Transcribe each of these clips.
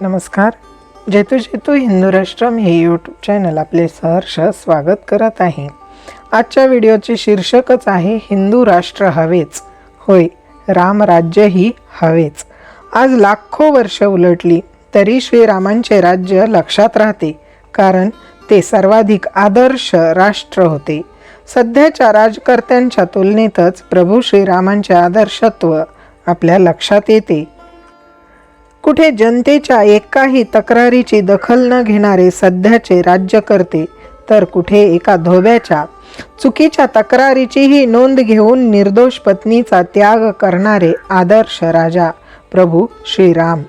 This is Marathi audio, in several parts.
नमस्कार. जेतू जेतू हिंदू राष्ट्रम हे यूट्यूब चॅनल आपले सहर्ष स्वागत करत आहे. आजच्या व्हिडिओचे शीर्षकच आहे हिंदू राष्ट्र हवेच. होय रामराज्यही हवेच. आज लाखो वर्ष उलटली तरी श्रीरामांचे राज्य लक्षात राहते कारण ते सर्वाधिक आदर्श राष्ट्र होते. सध्याच्या राजकर्त्यांच्या तुलनेतच प्रभू श्रीरामांचे आदर्शत्व आपल्या लक्षात येते. कुठे जनतेच्या एकाही तक्रारीची दखल न घेणारे सध्याचे राज्यकर्ते तर कुठे एका धोब्याच्या चुकीच्या तक्रारीचीही नोंद घेऊन निर्दोष पत्नीचा त्याग करणारे आदर्श राजा प्रभू श्रीराम.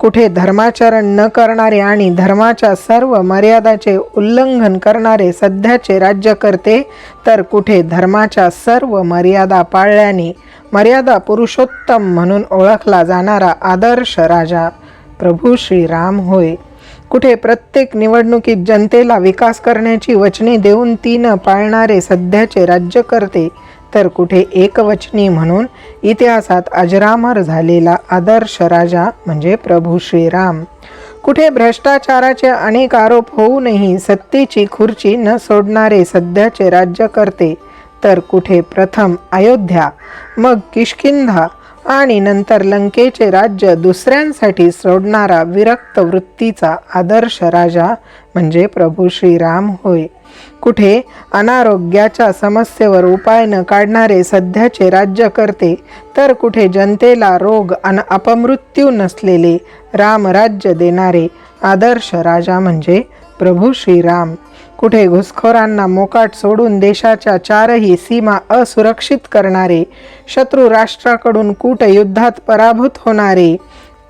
कुठे धर्माचरण न करणारे आणि धर्माच्या सर्व मर्यादाचे उल्लंघन करणारे सध्याचे राज्यकर्ते तर कुठे धर्माच्या सर्व मर्यादा पाळल्याने मर्यादा पुरुषोत्तम म्हणून ओळखला जाणारा आदर्श राजा. प्रभू श्रीराम होय. कुठे प्रत्येक निवडणुकीत जनतेला विकास करण्याची वचने देऊन ती न पाळणारे सध्याचे राज्यकर्ते तर कुठे एकवचनी म्हणून इतिहासात अजरामर झालेला आदर्श राजा म्हणजे प्रभू श्रीराम. कुठे भ्रष्टाचाराचे अनेक आरोप होऊनही सत्तेची खुर्ची न सोडणारे सध्याचे राज्यकर्ते तर कुठे प्रथम अयोध्या मग किष्किंधा आणि नंतर लंकेचे राज्य दुसऱ्यांसाठी सोडणारा विरक्त वृत्तीचा आदर्श राजा म्हणजे प्रभू श्रीराम होय. कुठे अनारोग्याच्या समस्येवर उपाय न काढणारे सध्याचे राज्य करते तर कुठे जनतेला रोग अन अपमृत्यू नसलेले रामराज्य देणारे आदर्श राजा म्हणजे प्रभू श्रीराम. कुठे घुसखोरांना मोकाट सोडून देशाच्या चारही सीमा असुरक्षित करणारे शत्रू राष्ट्राकडून कूटयुद्धात पराभूत होणारे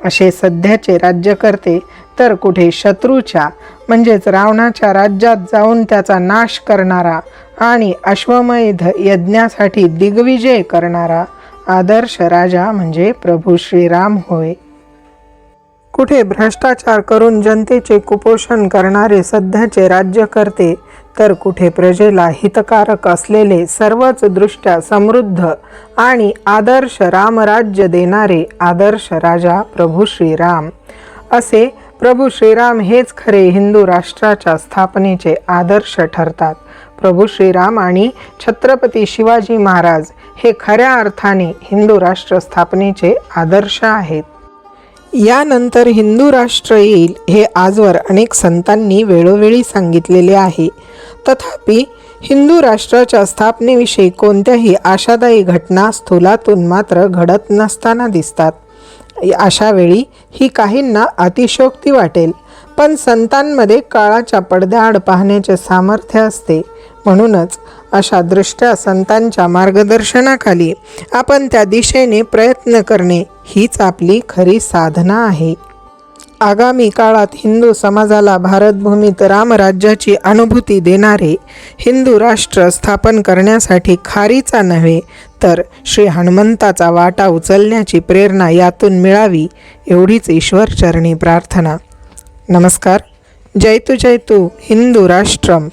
असे सध्याचे राज्यकर्ते तर कुठे शत्रूच्या म्हणजेच रावणाच्या राज्यात जाऊन त्याचा नाश करणारा आणि अश्वमेध यज्ञासाठी दिग्विजय करणारा आदर्श राजा म्हणजे प्रभू श्रीराम होय. कुठे भ्रष्टाचार करून जनतेचे कुपोषण करणारे सध्याचे राज्यकर्ते तर कुठे प्रजेला हितकारक असलेले सर्वच दृष्ट्या समृद्ध आणि आदर्श रामराज्य देणारे आदर्श राजा प्रभू श्रीराम. असे प्रभू श्रीराम हेच खरे हिंदू राष्ट्राच्या स्थापनेचे आदर्श ठरतात. प्रभू श्रीराम आणि छत्रपती शिवाजी महाराज हे खऱ्या अर्थाने हिंदू राष्ट्र स्थापनेचे आदर्श आहेत. यानंतर हिंदू राष्ट्र येईल हे आजवर अनेक संतांनी वेळोवेळी सांगितलेले आहे. तथापि हिंदू राष्ट्राच्या स्थापनेविषयी कोणत्याही आशादायी घटना स्थूलातून मात्र घडत नसताना दिसतात. अशा वेळी ही काहींना अतिशोक्ती वाटेल पण संतांमध्ये काळाच्या पडद्याआड पाहण्याचे सामर्थ्य असते. म्हणूनच अशा दृष्ट्या संतांच्या मार्गदर्शनाखाली आपण त्या दिशेने प्रयत्न करणे हीच आपली खरी साधना आहे. आगामी काळात हिंदू समाजाला भारतभूमीत रामराज्याची अनुभूती देणारे हिंदू राष्ट्र स्थापन करण्यासाठी खारीचा नव्हे तर श्री हनुमंताचा वाटा उचलण्याची प्रेरणा यातून मिळावी एवढीच ईश्वरचरणी प्रार्थना. नमस्कार. जयतु जैतू हिंदू राष्ट्रम.